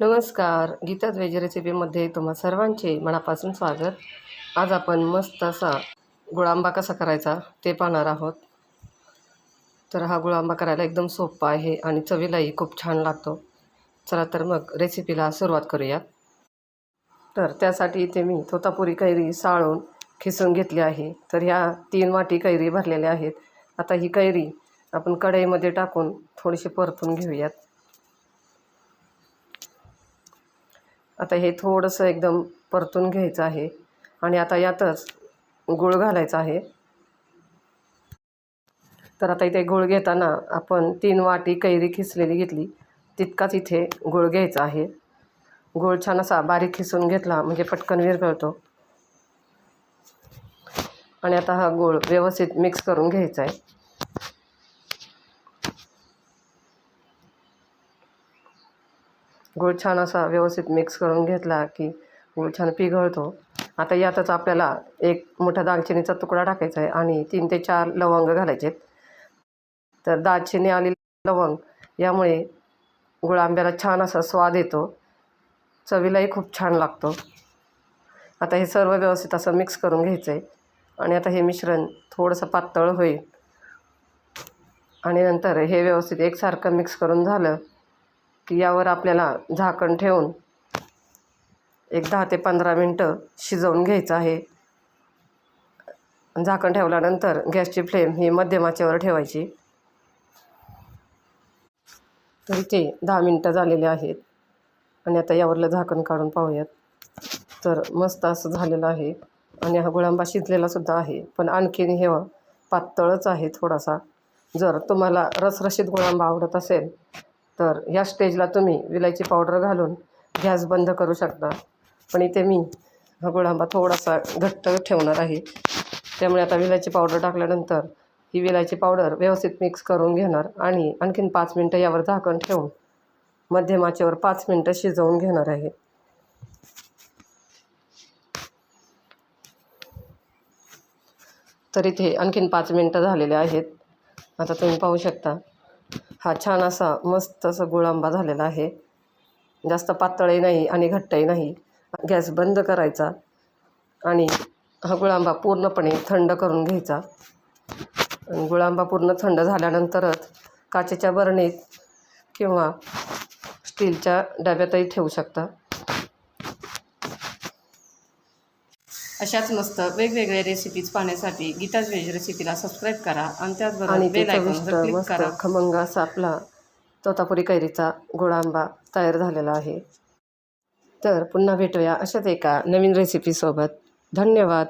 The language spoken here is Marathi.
नमस्कार. गीताज व्हेज रेसिपीमध्ये तुम्हा सर्वांचे मनापासून स्वागत. आज आपण मस्त असा गुळांबा कसा करायचा ते पाहणार आहोत. तर हा गुळांबा करायला एकदम सोपा आहे आणि चवीलाही खूप छान लागतो. चला तर मग रेसिपीला सुरुवात करूया तर त्यासाठी इथे मी तोतापुरी कैरी साळून खिसून घेतली आहे. तर ह्या तीन वाटी कैरी भरलेल्या आहेत. आता ही कैरी आपण कढईमध्ये टाकून थोडीशी परतून घेऊयात. आता हे थोडंसं एकदम परतून घ्यायचं आहे. आणि आता यातच गूळ घालायचा आहे. तर आता इथे गूळ घेताना आपण तीन वाटी कैरी खिसलेली घेतली. तितकाच इथे गूळ घ्यायचा आहे. गूळ छान असा बारीक खिसून घेतला म्हणजे पटकन विरघळतो. आणि आता हा गूळ व्यवस्थित मिक्स करून घ्यायचा आहे. गूळ छान असा व्यवस्थित मिक्स करून घेतला की गूळ छान पिघळतो. आता यातच आपल्याला एक मोठा दालचिनीचा तुकडा टाकायचा आहे आणि तीन ते चार लवंग घालायचे आहेत तर दालचिनी आणि लवंग यामुळे गुळ आंब्याला छान असा स्वाद येतो. चवीलाही खूप छान लागतो. आता हे सर्व व्यवस्थित असं मिक्स करून घ्यायचं आहे आणि आता हे मिश्रण थोडंसं पातळ होईल. आणि नंतर हे व्यवस्थित एकसारखं मिक्स करून झालं की यावर आपल्याला झाकण ठेवून एक दहा ते पंधरा मिनटं शिजवून घ्यायचं आहे. झाकण ठेवल्यानंतर गॅसची फ्लेम ही मध्यमाचेवर ठेवायची. तर इथे दहा मिनटं झालेले आहेत आणि आता यावरलं झाकण काढून पाहूयात. तर मस्त असं झालेलं आहे आणि हा गुळांबा शिजलेलासुद्धा आहे. पण आणखीन हे पातळच आहे थोडासा. जर तुम्हाला रसरशीत गुळांबा आवडत असेल तर या स्टेजला तुम्ही विलायची पावडर घालून गॅस बंद करू शकता. पण इथे मी हा गुळांबा थोडासा घट्ट ठेवणार आहे. त्यामुळे आता विलायची पावडर टाकल्यानंतर ही विलायची पावडर व्यवस्थित मिक्स करून घेणार आणि आणखीन पाच मिनटं यावर झाकण ठेवून मध्यमाचेवर पाच मिनटं शिजवून घेणार आहे. तर इथे आणखीन पाच मिनटं झालेले आहेत. आता तुम्ही पाहू शकता. हा छान असा मस्त असा गुळांबा झालेला आहे. जास्त पातळही नाही आणि घट्टही नाही. गॅस बंद करायचा आणि हा गुळांबा पूर्णपणे थंड करून घ्यायचा. आणि गुळांबा पूर्ण थंड झाल्यानंतरच काचेच्या बरणीत किंवा स्टीलच्या डब्यातही ठेवू शकता. अशाच मस्त वेगवेगळ्या रेसिपीज पाहण्यासाठी गीताज व्हेज रेसिपीला सबस्क्राईब करा आणि त्याचबरोबर आणि बेल चविष्ट क्लिक मस्त करा. खमंग असा आपला तोतापुरी कैरीचा गोळांबा तयार झालेला आहे. तर पुन्हा भेटूया अशाच एका नवीन रेसिपीसोबत धन्यवाद.